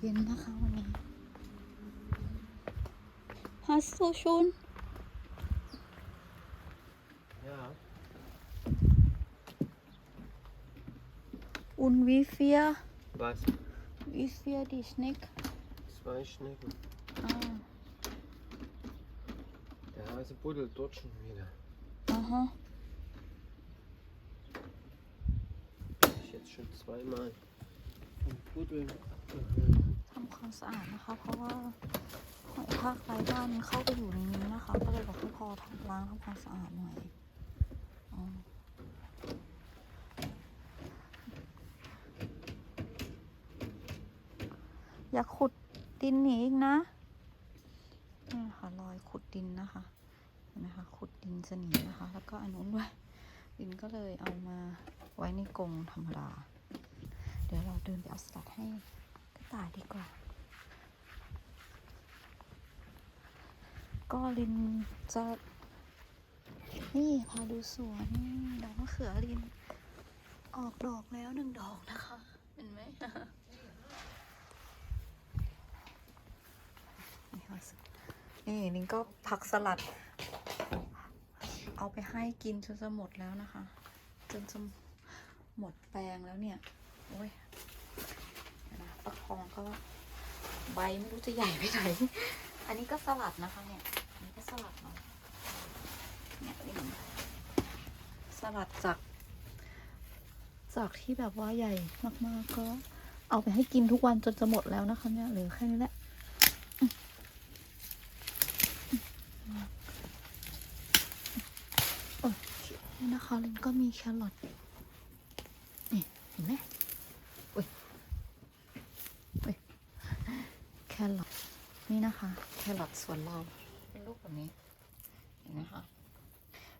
เย็นนะคะวันนี้ Hast du schon Ja, und wie viel was? wie viel die Schneck Zwei Schnecken. ah Der Hase buddelt dort schon wieder. aha Ich jetzt schon zweimal vom Buddeln. ท ำความสะอาดนะคะ เพราะว่าหอยทากไร้บ้านมันเข้าไปอยู่ในนี้นะคะ ก็เลยบอกให้พอทำล้างทำความสะอาดหน่อยอย่าขุดดินหนีอีกนะนี่ค่ะรอยขุดดินนะคะเห็นไหมคะขุดดินจะหนีนะคะ แล้วก็อันนู้นด้วยดินก็เลยเอามาไว้ในกรงธรรมดา เดี๋ยวเราเดินไปเอาสลัดให้ ตายดีกว่า ก็ลินจะนี่พาดูสวนนี่ดอกมะเขือลิน ออกดอกแล้วหนึ่งดอกนะคะ เห็นไหมนี่ค่ะนี่ลินก็ผักสลัด เอาไปให้กินจนจะหมดแล้วนะคะ จนจะหมดแปลงแล้วเนี่ย โอ้ยเดี๋ยวนะประคองก็ ใบไม่รู้จะใหญ่ไปไหน อันนี้ก็สลัดนะคะเนี่ย อันนี้ก็สลัดเนาะเนี่ยนี่สลัดจาก จากที่แบบว่าใหญ่มากๆก็ เอาไปให้กินทุกวันจนจะหมดแล้วนะคะเนี่ยเหลือแค่นี้แหละโอเคนี่นะคะลินก็มีแครอทนี่เห็นไหมอุ้ยอุ้ยแค รอทนี่นะคะ แครอทสวนเรา เป็นลูกแบบนี้ เห็นไหมคะ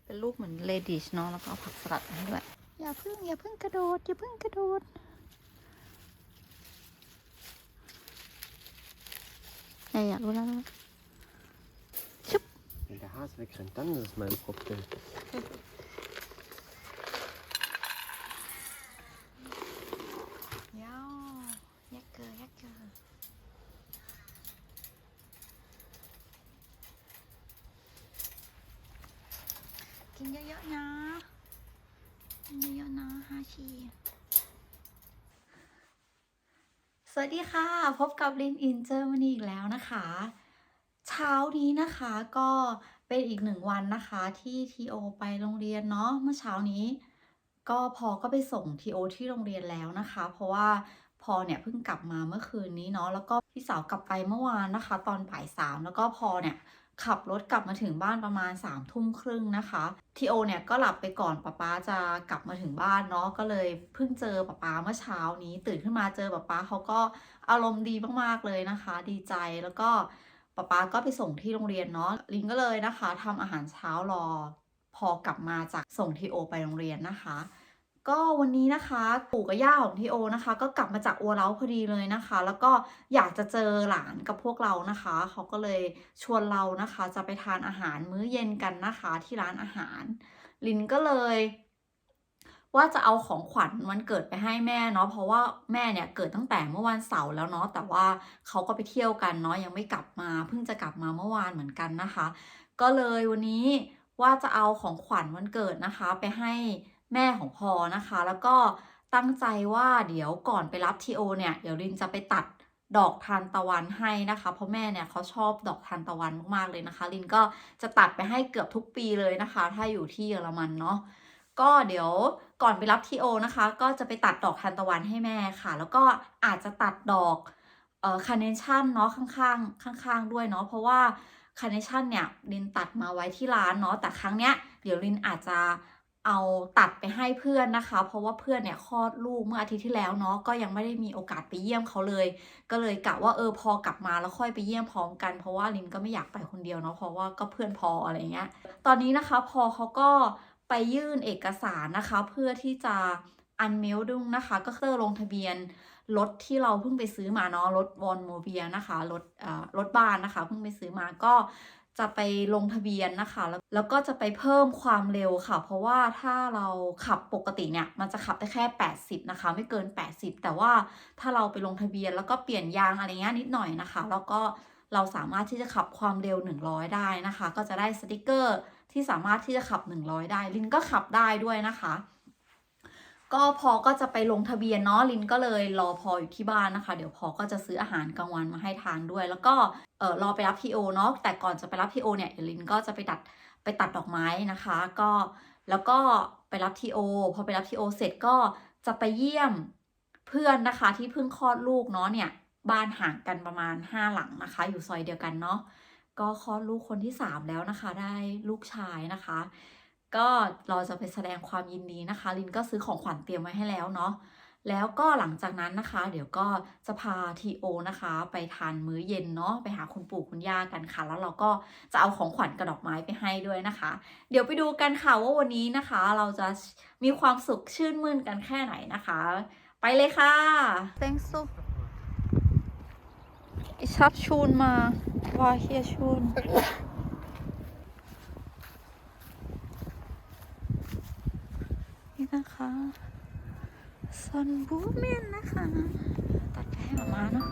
เป็นลูกเหมือนเลดิชเนาะแล้วก็เอาผักสลัดมาให้ด้วยอย่าเพึ่งอย่าเพึ่งกระโดดอย่าเพึ่งกระโดดอย่าอยากรู้แล้วนะชุบ Wenn der Hase wegrennt, dann ist es mein Problem. ยาวยักเกอยักเกอ กินเยอะๆนะ กินเยอะๆนะฮาชีสวัสดีค่ะ พบกับลินอินเจอร์มันอีกแล้วนะคะ เช้านี้นะคะก็เป็นอีกหนึ่งวันนะคะที่ทีโอไปโรงเรียนเนาะเมื่อเช้านี้ ก็พอก็ไปส่งทีโอที่โรงเรียนแล้วนะคะ เพราะว่าพอเนี่ยเพิ่งกลับมาเมื่อคืนนี้เนาะแล้วก็พี่สาวกลับไปเมื่อวานนะคะ ตอนบ่ายสามแล้วก็พอเนี่ย ขับรถกลับมาถึงบ้านประมาณ3ามทุ่มครึ่งนะคะทีโอเนี่ยก็หลับไปก่อนป๊าป๊าจะกลับมาถึงบ้านเนาะก็เลยเพิ่งเจอป๊าป๊าเมื่อเช้านี้ ตื่นขึ้นมาเจอป๊าป๊าเขาก็อารมณ์ดีมากๆเลยนะคะ ดีใจแล้วก็ป๊าป๊าก็ไปส่งที่โรงเรียนเนาะลิงก็เลยนะคะทำอาหารเช้ารอ พอกลับมาจากส่งทีโอไปโรงเรียนนะคะ ก็วันนี้นะคะปู่กับย่าของทีโอนะคะ ก็กลับมาจากอัวเล้าพอดีเลยนะคะ แล้วก็อยากจะเจอหลานกับพวกเรานะคะ เขาก็เลยชวนเรานะคะ จะไปทานอาหารมื้อเย็นกันนะคะ ที่ร้านอาหาร ลินก็เลย ว่าจะเอาของขวัญวันเกิดไปให้แม่เนาะเพราะว่าแม่เนี่ยเกิดตั้งแต่เมื่อวันเสาร์แล้วเนาะแต่ว่าเขาก็ไปเที่ยวกันเนาะยังไม่กลับมา เพิ่งจะกลับมาเมื่อวานเหมือนกันนะคะ ก็เลยวันนี้ว่าจะเอาของขวัญวันเกิดนะคะ ไปให้ แม่ของพอนะคะ แล้วก็ตั้งใจว่าเดี๋ยวก่อนไปรับทีโอเนี่ยเดี๋ยวลินจะไปตัดดอกทานตะวันให้นะคะ เพราะแม่เนี่ยเขาชอบดอกทานตะวันมากๆเลยนะคะ ลินก็จะตัดไปให้เกือบทุกปีเลยนะคะ ถ้าอยู่ที่เยอรมันเนาะก็เดี๋ยวก่อนไปรับทีโอนะคะ ก็จะไปตัดดอกทานตะวันให้แม่ค่ะ แล้วก็อาจจะตัดดอกเอ่อคาร์เนชั่นเนาะข้างๆข้างๆด้วยเนาะเพราะว่าคาร์เนชั่นเนี่ยลินตัดมาไว้ที่ร้านเนาะแต่ครั้งเนี้ยเดี๋ยวลินอาจจะ เอาตัดไปให้เพื่อนนะคะ เพราะว่าเพื่อนเนี่ยคลอดลูกเมื่ออาทิตย์ที่แล้วเนาะก็ยังไม่ได้มีโอกาสไปเยี่ยมเขาเลย ก็เลยกะว่าเออพอกลับมาแล้วค่อยไปเยี่ยมพร้อมกัน เพราะว่าลินก็ไม่อยากไปคนเดียวเนาะเพราะว่าก็เพื่อนพออะไรเงี้ย ตอนนี้นะคะพอเขาก็ไปยื่นเอกสารนะคะ เพื่อที่จะอันเมลดุงนะคะก็คือลงทะเบียนรถที่เราเพิ่งไปซื้อมาเนาะรถวอนโมเบียนะคะรถเอ่อรถบ้านนะคะเพิ่งไปซื้อมาก็ จะไปลงทะเบียนนะคะ แล้วก็จะไปเพิ่มความเร็วค่ะ เพราะว่าถ้าเราขับปกติเนี่ย มันจะขับได้แค่ 80 นะคะ ไม่เกิน 80 แต่ว่าถ้าเราไปลงทะเบียนแล้วก็เปลี่ยนยางอะไรเงี้ยนิดหน่อยนะคะ แล้วก็เราสามารถที่จะขับความเร็ว 100 ได้นะคะ ก็จะได้สติกเกอร์ที่สามารถที่จะขับ 100 ได้ ลินก็ขับได้ด้วยนะคะ ก็พอก็จะไปลงทะเบียนเนาะลินก็เลยรอพออยู่ที่บ้านนะคะ เดี๋ยวพอก็จะซื้ออาหารกลางวันมาให้ทานด้วย แล้วก็เออรอไปรับพีโอเนาะแต่ก่อนจะไปรับพีโอเนี่ยเดี๋ยวลินก็จะไปตัดไปตัดดอกไม้นะคะ ก็แล้วก็ไปรับทีโอพอไปรับทีโอเสร็จก็จะไปเยี่ยมเพื่อนนะคะที่เพิ่งคลอดลูกเนาะเนี่ยบ้านห่างกันประมาณ 5 หลังนะคะ อยู่ซอยเดียวกันเนาะก็คลอดลูกคนที่ 3 แล้วนะคะ ได้ลูกชายนะคะ ก็เราจะไปแสดงความยินดีนะคะ ลินก็ซื้อของขวัญเตรียมไว้ให้แล้วเนาะแล้วก็หลังจากนั้นนะคะ เดี๋ยวก็จะพาทีโอนะคะ ไปทานมื้อเย็นเนาะไปหาคุณปู่คุณย่ากันค่ะ แล้วเราก็จะเอาของขวัญกระดอกไม้ไปให้ด้วยนะคะ เดี๋ยวไปดูกันค่ะว่าวันนี้นะคะ เราจะมีความสุขชื่นมื่นกันแค่ไหนนะคะ ไปเลยค่ะ Thanks so Ich hab schon mal war hier schon นี่ นะคะซอนบูเมนนะคะ ตัดให้ออกมาเนาะ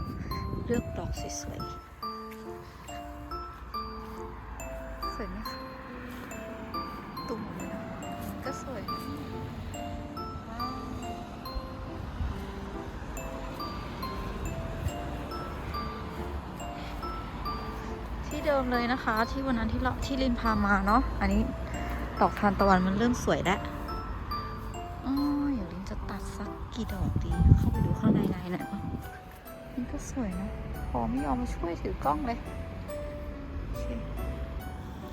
เลือกดอกสวยๆสวยไหมคะตุ่มเลยนะก็สวยที่เดิมเลยนะคะ ที่วันนั้นที่เราที่ลินพามาเนาะอันนี้ดอกทานตะวันมันเริ่มสวยแล้ว สักกี่ดอกดีเข้าไปดูข้างในในหน่อยว่านี่ก็สวยนะพอไม่ยอมมาช่วยถือกล้องเลยโอเค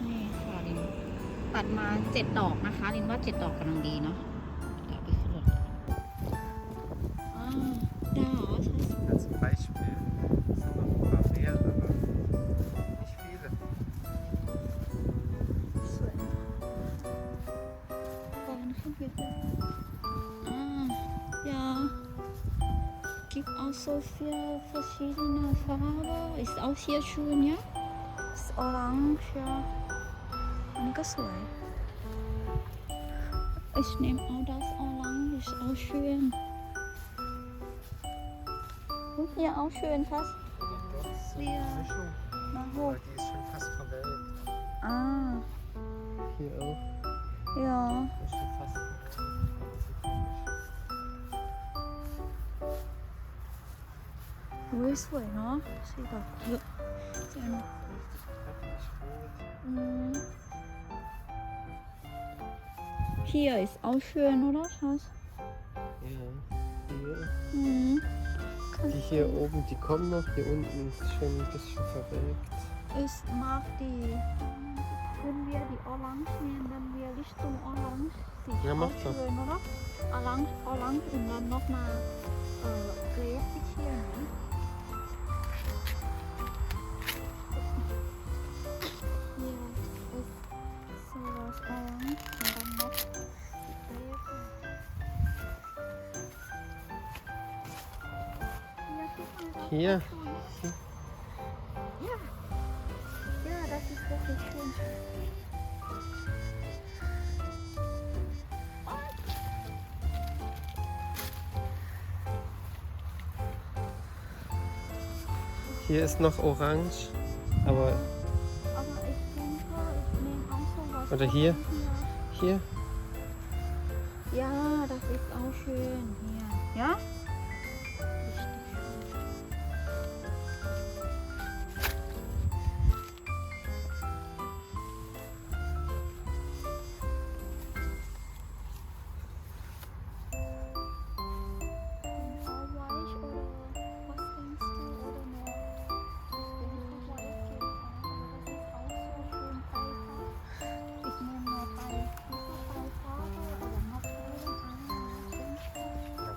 นี่ค่ะลินตัดมาเจ็ดดอกนะคะลินว่าเจ็ดดอกกำลังดีเนาะ auch so viel verschiedene Farbe. Ist auch hier schön, ja? Ist orange, ja. Und gesund. Ich nehme auch das orange, ist auch schön. Und hier auch schön, fast. Ja. Äh, Aber die ist schon fast verwelkt. Ah. Hier auch. Ja. อุ้ยสวยเนาะสีดอกเยอะเจ๋ง Richtig kräftig rot. Mhm. Hier ist auch schön, oder, Schatz? Ja. Hier. Mhm. Die hier oben, die kommen noch. Hier unten ist schon ein bisschen verwelkt. Ich mag die. Wenn wir die Orange nehmen, dann wir Richtung Orange. Sieht Ja, auch mach doch. schön, oder? Orange, Orange und dann nochmal äh, Gräsig hier. Ne? Hier. Ja, das ist wirklich schön. Hier ist noch orange. Aber Oder hier? Hier. Ja, das ist auch schön hier. Ja?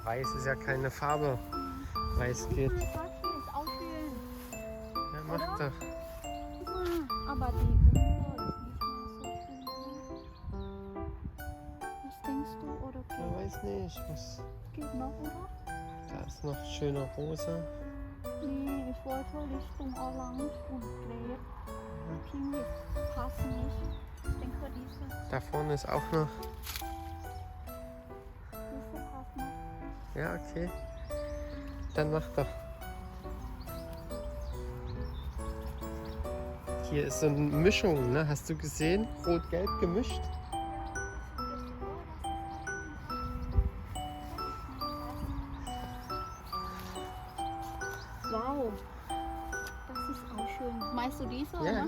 Weiß ist ja keine Farbe. Weiß geht. Ja, mach Oder? doch. Mal, aber die. Was denkst du oder Ja, geht, weiß nicht. Was, geht noch, oder? da ist noch schöner rosa. Nee, ich wollte Richtung Orange und Gelb. Pinguin passen nicht. Ich denke, diese, Da vorne ist auch noch. Ja, okay. Dann mach doch. Hier ist so eine Mischung, ne? Hast du gesehen? Rot-Gelb gemischt. Wow, das ist auch schön. Meinst du diese? Ja. Oder?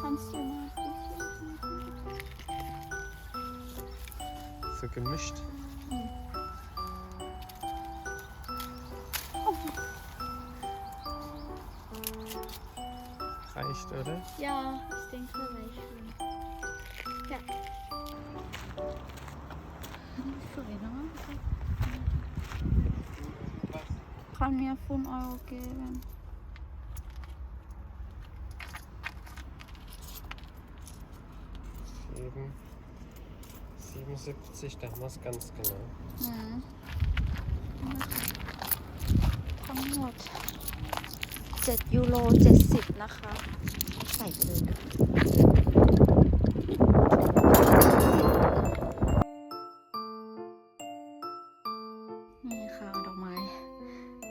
Kannst du mal? So gemischt. Echt, oder? Ja, ich denke mal schon. Ja. Kann mir 5 Euro geben. Sieben, 77, da haben wir es ganz genau. Mhm. Ja. Komm, 7ยูโร70 นะคะ ใส่ไปเลยนี่ค่ะดอกไม้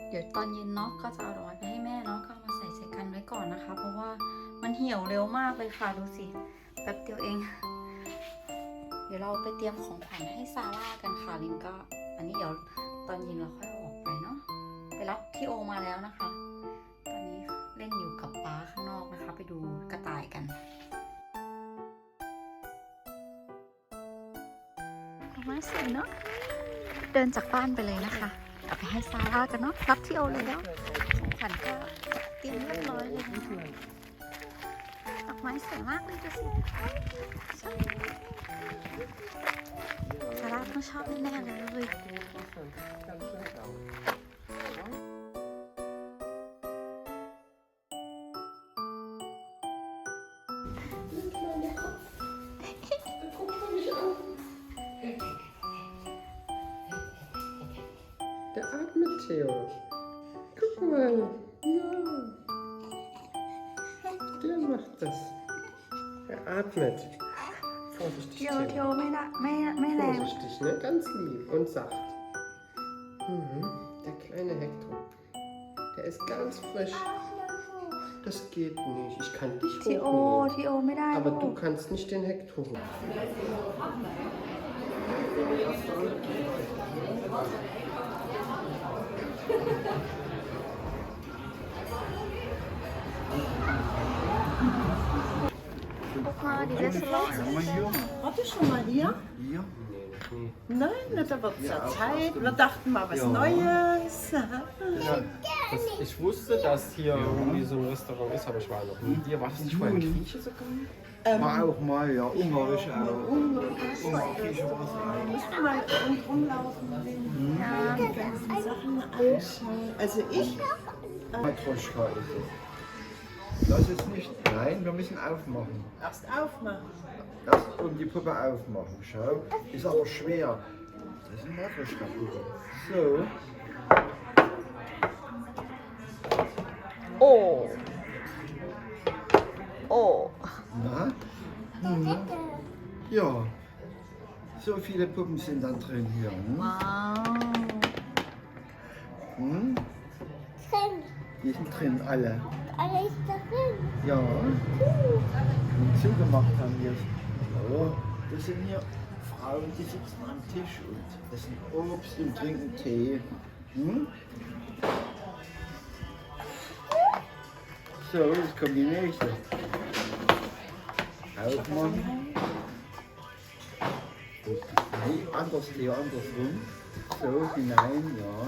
เดี๋ยวตอนเย็นเนาะก็จะเอาดอกไม้ไปให้แม่เนาะก็ามาใส่ใส่กันไว้ก่อนนะคะ เพราะว่ามันเหี่ยวเร็วมากเลยค่ะดูสิแป๊บเดียวเอง เดี๋ยวเราไปเตรียมของขวัญให้ซาร่ากันค่ะลินก็ อันนี้เดี๋ยวตอนเย็นเราค่อยอออกไปเนาะไปรับพี่โอมาแล้วนะคะ สวยเนาะเดินจากบ้านไปเลยนะคะเอาไปให้ซาร่ากันเนาะรับเที่ยวเลยแล้วของขวัญก็เตรียมเรียบร้อยเลยดอกไม้สวยมากเลยดูสิซาร่าต้องชอบแน่ๆเลย Matthäus. Guck mal, ja. Der macht das. Er atmet. Vorsichtig. Jo, jo, meine, meine. Vorsichtig, ne? Ganz lieb und sacht. Mhm. Der kleine Hector. Der ist ganz frisch. Das geht nicht. Ich kann dich hochnehmen. Aber du kannst nicht den Hector holen. Warte du schon mal hier? Ja. Nein, da wird es ja Zeit. Wir dachten mal was ja. Neues. Das, ich wusste, dass hier irgendwie so ein Restaurant ist, aber ich war noch nie. hier. warst du nicht vorhin Grieche sogar? War auch mal, ja, ungarisch auch. Ungarisch war es auch. Müssen wir mal rundherum laufen, die ganzen Sachen anschauen. Also ich, Matroschka ist es. Das ist nicht, nein, wir müssen aufmachen. erst aufmachen. Erst und die Puppe aufmachen, schau. Ist aber schwer. Das ist eine Matroschka-Puppe. So, โ Oh. Na? Mhm. Ja. So viele Puppen sind dann drin hier. Hm? Wow. Hm? Drin. Die sind drin, alle. Alle ist da drin. Ja. Hm. Und zugemacht haben wir es. Oh, das sind hier Frauen, die sitzen am Tisch und essen Obst und trinken Tee. Hm? So, jetzt kommt die nächste. Aufmachen. Nee, anders, hier andersrum. So, hinein, ja.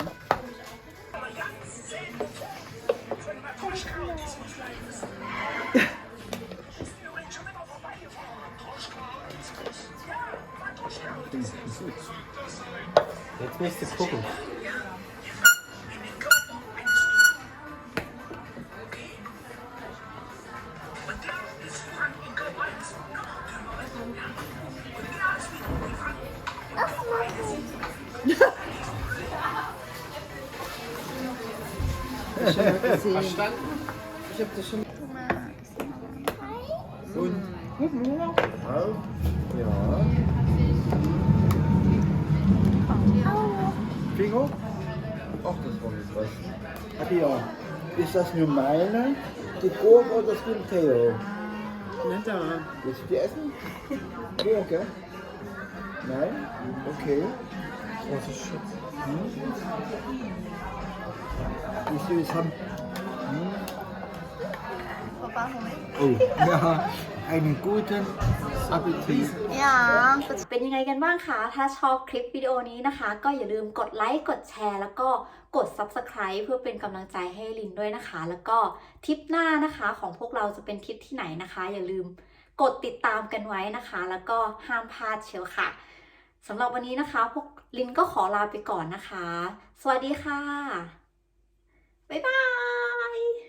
Jetzt musst du gucken. verstanden? Ich hab das schon. Und? Guten Hunger? Ja. Bingo? Ach, das war nicht was. Adios. Ist das nur meine, die Gurke oder das von Theo? Netter. Willst du die essen? Gurke? Nein? Okay. Das ist Schutz? Hm? Wie süß haben Hm? ป๊าป๊าผมไม่ Oh, ja, einen guten Appetit. ยังเป็นยังไงกันบ้างคะ ถ้าชอบคลิปวิดีโอนี้นะคะ ก็อย่าลืมกดไลค์ กดแชร์ แล้วก็กด Subscribe เพื่อเป็นกำลังใจให้ลินด้วยนะคะ แล้วก็ทริปหน้านะคะของพวกเราจะเป็นทริปที่ไหนนะคะ อย่าลืมกดติดตามกันไว้นะคะ แล้วก็ห้ามพลาดเชียวค่ะสำหรับวันนี้นะคะ พวกลินก็ขอลาไปก่อนนะคะ สวัสดีค่ะ บ๊ายบาย Bye.